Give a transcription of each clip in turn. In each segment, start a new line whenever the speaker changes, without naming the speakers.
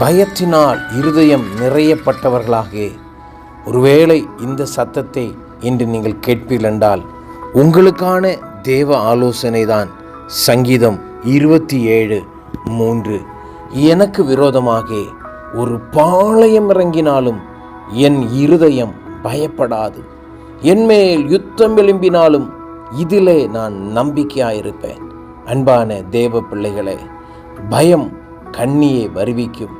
பயத்தினால் இருதயம் நிறையப்பட்டவர்களாக ஒருவேளை இந்த சத்தத்தை இன்று நீங்கள் கேட்பீர்கள் என்றால் உங்களுக்கான தேவ ஆலோசனை தான் சங்கீதம் இருபத்தி ஏழு மூன்று. எனக்கு விரோதமாக ஒரு பாளையம் இறங்கினாலும் என் இருதயம் பயப்படாது. என்மேல் யுத்தம் எழும்பினாலும் இதிலே நான் நம்பிக்கையாயிருப்பேன். அன்பான தேவ பிள்ளைகளே பயம் கண்ணியை வருவிக்கும்.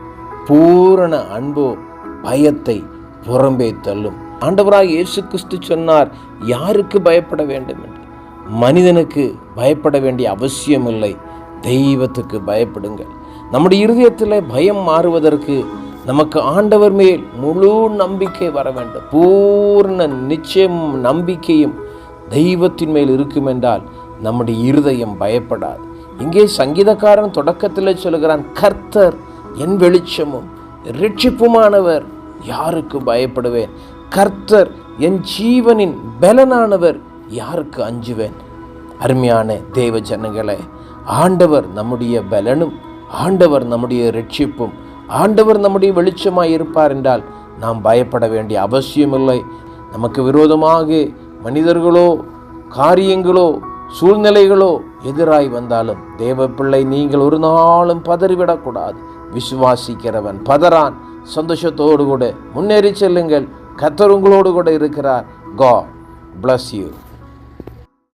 பூரண அன்போ பயத்தை புறம்பே தள்ளும். ஆண்டவராக இயேசு கிறிஸ்து சொன்னார் யாருக்கு பயப்பட வேண்டும்? என்று. மனிதனுக்கு பயப்பட வேண்டிய அவசியமில்லை. தெய்வத்துக்கு பயப்படுங்கள். நம்முடைய இருதயத்தில் பயம் மாறுவதற்கு நமக்கு ஆண்டவர் மேல் முழு நம்பிக்கை வர வேண்டும். பூர்ண நிச்சயம் நம்பிக்கையும் தெய்வத்தின் மேல் இருக்கும் என்றால் நம்முடைய இருதயம் பயப்படாது. இங்கே சங்கீதக்காரன் தொடக்கத்தில் சொல்கிறான் கர்த்தர் என் வெளிச்சமும் ரட்சிப்புமானவர் யாருக்கு பயப்படுவேன்? கர்த்தர் என் ஜீவனின் பலனானவர் யாருக்கு அஞ்சுவேன்? அருமையான தேவ ஜனங்களே ஆண்டவர் நம்முடைய பலனும் ஆண்டவர் நம்முடைய ரட்சிப்பும் ஆண்டவர் நம்முடைய வெளிச்சமாக இருப்பார் என்றால் நாம் பயப்பட வேண்டிய அவசியமில்லை. நமக்கு விரோதமாக மனிதர்களோ காரியங்களோ சூழ்நிலைகளோ எதிராய் வந்தாலும் தேவ பிள்ளை நீங்கள் ஒரு நாளும் பதறிவிடக்கூடாது. விசுவாசிக்கிறவன் பதறான். சந்தோஷத்தோடு கூட முன்னேறி செல்லுங்கள். கத்தர் உங்களோடு கூட இருக்கிறார். God bless you